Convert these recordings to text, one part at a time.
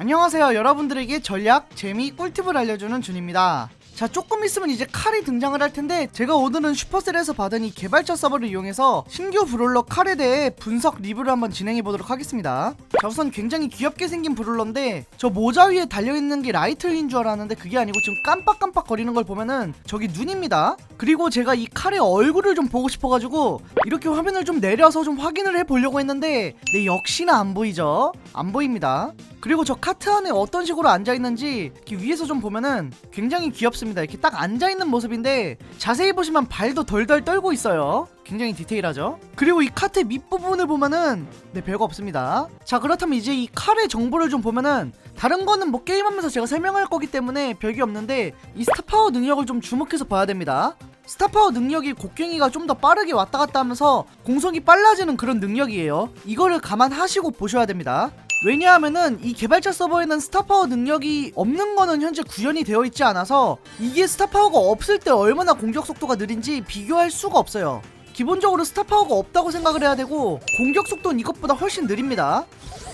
안녕하세요. 여러분들에게 전략, 재미, 꿀팁을 알려주는 준입니다. 자 조금 있으면 이제 칼이 등장을 할 텐데 제가 오늘은 슈퍼셀에서 받은 이 개발자 서버를 이용해서 신규 브롤러 칼에 대해 분석 리뷰를 한번 진행해 보도록 하겠습니다. 자 우선 굉장히 귀엽게 생긴 브롤러인데 저 모자 위에 달려있는 게 라이트인 줄 알았는데 그게 아니고 지금 깜빡깜빡 거리는 걸 보면은 저기 눈입니다. 그리고 제가 이 칼의 얼굴을 좀 보고 싶어가지고 이렇게 화면을 좀 내려서 좀 확인을 해 보려고 했는데 네 역시나 안 보이죠? 안 보입니다 그리고 저 카트 안에 어떤 식으로 앉아 있는지 이렇게 위에서 좀 보면은 굉장히 귀엽습니다. 이렇게 딱 앉아 있는 모습인데 자세히 보시면 발도 덜덜 떨고 있어요. 굉장히 디테일하죠. 그리고 이 카트 밑부분을 보면은 네 별거 없습니다. 자 그렇다면 이제 이 칼의 정보를 좀 보면은 다른 거는 뭐 게임하면서 제가 설명할 거기 때문에 별게 없는데 이 스타파워 능력을 좀 주목해서 봐야 됩니다. 스타파워 능력이 곡괭이가 좀 더 빠르게 왔다 갔다 하면서 공속이 빨라지는 그런 능력이에요. 이거를 감안하시고 보셔야 됩니다. 왜냐하면은 이 개발자 서버에는 스타파워 능력이 없는 거는 현재 구현이 되어 있지 않아서 이게 스타파워가 없을 때 얼마나 공격 속도가 느린지 비교할 수가 없어요. 기본적으로 스타파워가 없다고 생각을 해야 되고 공격 속도는 이것보다 훨씬 느립니다.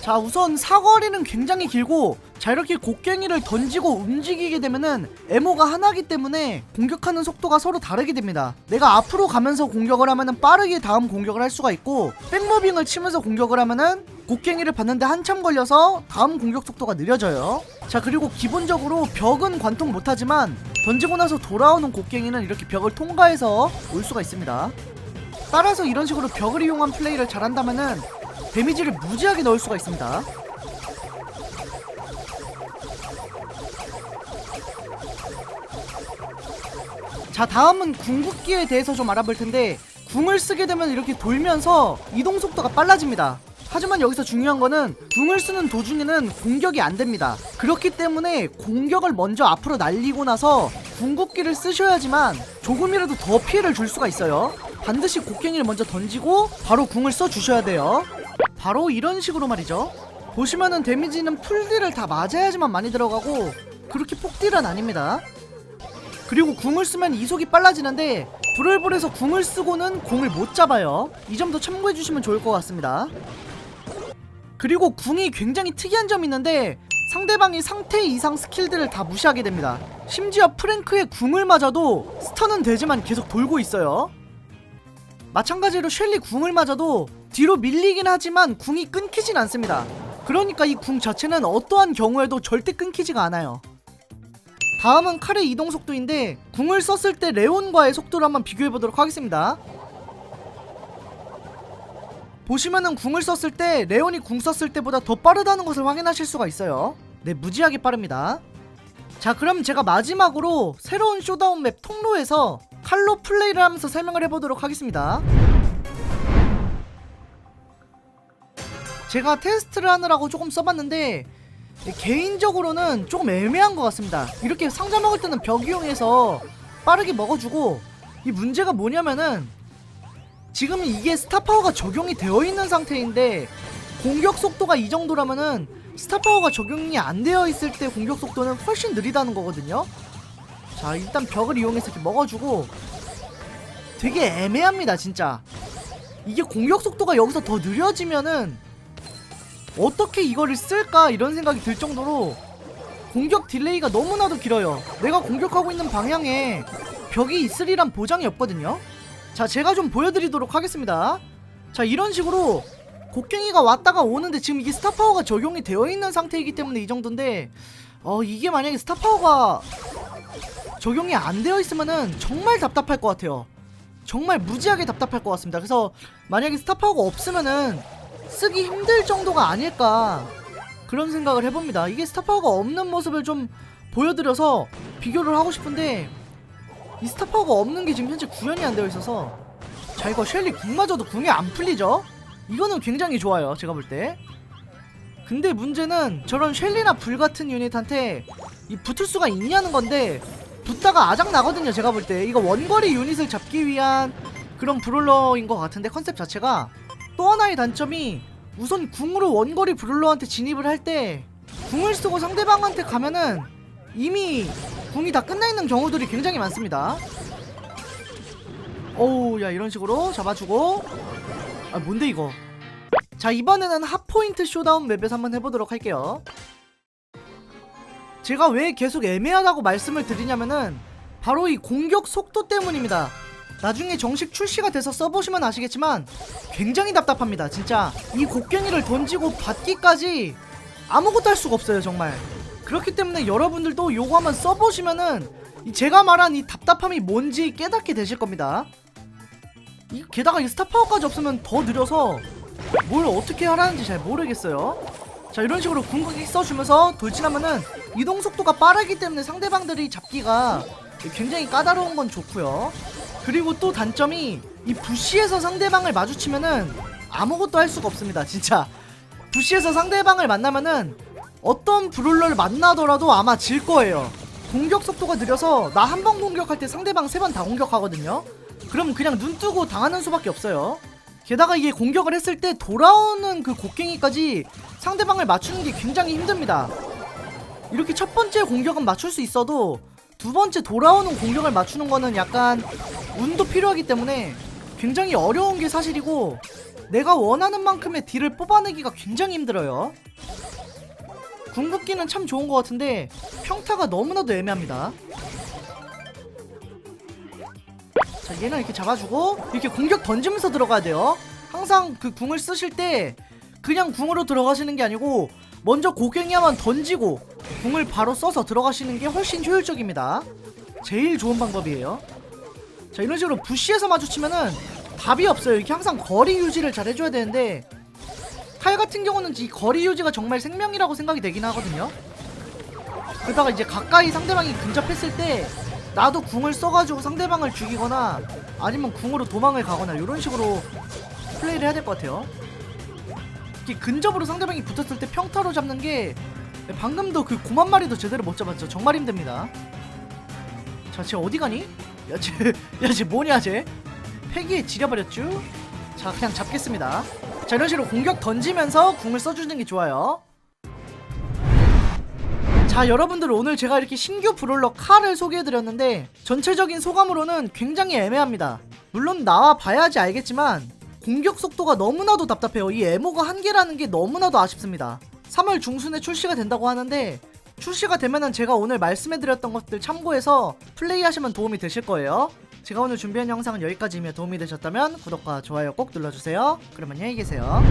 자 우선 사거리는 굉장히 길고 자 이렇게 곡괭이를 던지고 움직이게 되면은 에모가 하나기 때문에 공격하는 속도가 서로 다르게 됩니다 내가 앞으로 가면서 공격을 하면은 빠르게 다음 공격을 할 수가 있고 백무빙을 치면서 공격을 하면은 곡괭이를 받는데 한참 걸려서 다음 공격 속도가 느려져요 자 그리고 기본적으로 벽은 관통 못하지만 던지고 나서 돌아오는 곡괭이는 이렇게 벽을 통과해서 올 수가 있습니다 따라서 이런 식으로 벽을 이용한 플레이를 잘한다면은 데미지를 무지하게 넣을 수가 있습니다. 자 다음은 궁극기에 대해서 좀 알아볼 텐데 궁을 쓰게 되면 이렇게 돌면서 이동 속도가 빨라집니다. 하지만 여기서 중요한 거는 궁을 쓰는 도중에는 공격이 안 됩니다. 그렇기 때문에 공격을 먼저 앞으로 날리고 나서 궁극기를 쓰셔야지만 조금이라도 더 피해를 줄 수가 있어요. 반드시 곡괭이를 먼저 던지고 바로 궁을 써 주셔야 돼요. 바로 이런 식으로 말이죠. 보시면은 데미지는 풀딜을 다 맞아야지만 많이 들어가고 그렇게 폭딜은 아닙니다. 그리고 궁을 쓰면 이속이 빨라지는데 브롤볼에서 궁을 쓰고는 공을 못 잡아요. 이 점도 참고해 주시면 좋을 것 같습니다. 그리고 궁이 굉장히 특이한 점이 있는데 상대방이 상태 이상 스킬들을 다 무시하게 됩니다. 심지어 프랭크의 궁을 맞아도 스턴은 되지만 계속 돌고 있어요. 마찬가지로 셸리 궁을 맞아도 뒤로 밀리긴 하지만 궁이 끊기진 않습니다. 그러니까 이 궁 자체는 어떠한 경우에도 절대 끊기지가 않아요. 다음은 칼의 이동 속도인데 궁을 썼을 때 레온과의 속도를 한번 비교해 보도록 하겠습니다. 보시면은 궁을 썼을 때 레온이 궁 썼을 때보다 더 빠르다는 것을 확인하실 수가 있어요. 네, 무지하게 빠릅니다. 자, 그럼 제가 마지막으로 새로운 쇼다운 맵 통로에서 칼로 플레이를 하면서 설명을 해보도록 하겠습니다. 제가 테스트를 하느라고 조금 써봤는데 개인적으로는 조금 애매한 것 같습니다. 이렇게 상자 먹을 때는 벽 이용해서 빠르게 먹어주고 이 문제가 뭐냐면은 지금 이게 스타파워가 적용이 되어 있는 상태인데 공격 속도가 이 정도라면은 스타파워가 적용이 안 되어 있을 때 공격 속도는 훨씬 느리다는 거거든요. 자 일단 벽을 이용해서 이렇게 먹어주고 되게 애매합니다 진짜. 이게 공격 속도가 여기서 더 느려지면은 어떻게 이거를 쓸까 이런 생각이 들 정도로 공격 딜레이가 너무나도 길어요. 내가 공격하고 있는 방향에 벽이 있으리란 보장이 없거든요. 자, 제가 좀 보여드리도록 하겠습니다. 자, 이런 식으로 곡괭이가 왔다가 오는데 지금 이게 스타파워가 적용이 되어 있는 상태이기 때문에 이 정도인데 어, 이게 만약에 스타파워가 적용이 안 되어 있으면은 정말 답답할 것 같아요. 정말 무지하게 답답할 것 같습니다. 그래서 만약에 스타파워가 없으면은 쓰기 힘들 정도가 아닐까 그런 생각을 해봅니다. 이게 스타파워가 없는 모습을 좀 보여드려서 비교를 하고 싶은데 이 스타파워가 없는 게 지금 현재 구현이 안 되어 있어서. 자 이거 셸리 궁마저도 궁이 안 풀리죠? 이거는 굉장히 좋아요 제가 볼 때. 근데 문제는 저런 셸리나 불 같은 유닛한테 이 붙을 수가 있냐는 건데 붙다가 아작 나거든요 제가 볼 때. 이거 원거리 유닛을 잡기 위한 그런 브롤러인 것 같은데 컨셉 자체가. 또 하나의 단점이 우선 궁으로 원거리 브롤러한테 진입을 할 때 궁을 쓰고 상대방한테 가면은 이미 궁이 다 끝나 있는 경우들이 굉장히 많습니다. 어우 야 이런 식으로 잡아주고 아 뭔데 이거 자 이번에는 핫포인트 쇼다운 맵에서 한번 해보도록 할게요 제가 왜 계속 애매하다고 말씀을 드리냐면은 바로 이 공격 속도 때문입니다. 나중에 정식 출시가 돼서 써보시면 아시겠지만 굉장히 답답합니다. 진짜 이 곡괭이를 던지고 받기까지 아무것도 할 수가 없어요 정말. 그렇기 때문에 여러분들도 요거 한번 써보시면은 이 제가 말한 이 답답함이 뭔지 깨닫게 되실 겁니다. 이 게다가 이 스타파워까지 없으면 더 느려서 뭘 어떻게 하라는지 잘 모르겠어요. 자 이런 식으로 궁극기 써주면서 돌진하면은 이동 속도가 빠르기 때문에 상대방들이 잡기가 굉장히 까다로운 건 좋고요. 그리고 또 단점이 이 부시에서 상대방을 마주치면은 아무것도 할 수가 없습니다. 진짜 부시에서 상대방을 만나면은 어떤 브롤러를 만나더라도 아마 질 거예요. 공격 속도가 느려서 나 한 번 공격할 때 상대방 세 번 다 공격하거든요. 그럼 그냥 눈 뜨고 당하는 수밖에 없어요. 게다가 이게 공격을 했을 때 돌아오는 그 곡괭이까지 상대방을 맞추는 게 굉장히 힘듭니다. 이렇게 첫 번째 공격은 맞출 수 있어도 두 번째 돌아오는 공격을 맞추는 거는 약간 운도 필요하기 때문에 굉장히 어려운 게 사실이고 내가 원하는 만큼의 딜을 뽑아내기가 굉장히 힘들어요. 궁극기는 참 좋은 것 같은데 평타가 너무나도 애매합니다. 자 얘는 이렇게 잡아주고 이렇게 공격 던지면서 들어가야 돼요. 항상 그 궁을 쓰실 때 그냥 궁으로 들어가시는 게 아니고 먼저 고갱이 한번 던지고 궁을 바로 써서 들어가시는 게 훨씬 효율적입니다. 제일 좋은 방법이에요. 자 이런 식으로 부시에서 마주치면은 답이 없어요. 이렇게 항상 거리 유지를 잘 해줘야 되는데 칼 같은 경우는 이 거리 유지가 정말 생명이라고 생각이 되긴 하거든요. 그러다가 이제 가까이 상대방이 근접했을 때 나도 궁을 써가지고 상대방을 죽이거나 아니면 궁으로 도망을 가거나 이런 식으로 플레이를 해야 될 것 같아요. 이렇게 근접으로 상대방이 붙었을 때 평타로 잡는 게 방금도 그곰한 마리도 제대로 못 잡았죠. 정말 힘듭니다. 자, 쟤 어디 가니? 야, 쟤, 야, 쟤 뭐냐, 쟤? 폐기에 지려버렸죠? 자, 그냥 잡겠습니다. 자, 이런 식으로 공격 던지면서 궁을 써주는 게 좋아요. 자 여러분들 오늘 제가 이렇게 신규 브롤러 칼을 소개해드렸는데 전체적인 소감으로는 굉장히 애매합니다. 물론 나와 봐야지 알겠지만 공격 속도가 너무나도 답답해요. 이 에모가 한 개라는 게 너무나도 아쉽습니다. 3월 중순에 출시가 된다고 하는데 출시가 되면은 제가 오늘 말씀해드렸던 것들 참고해서 플레이하시면 도움이 되실 거예요 제가 오늘 준비한 영상은 여기까지이며 도움이 되셨다면 구독과 좋아요 꼭 눌러주세요. 그럼 안녕히 계세요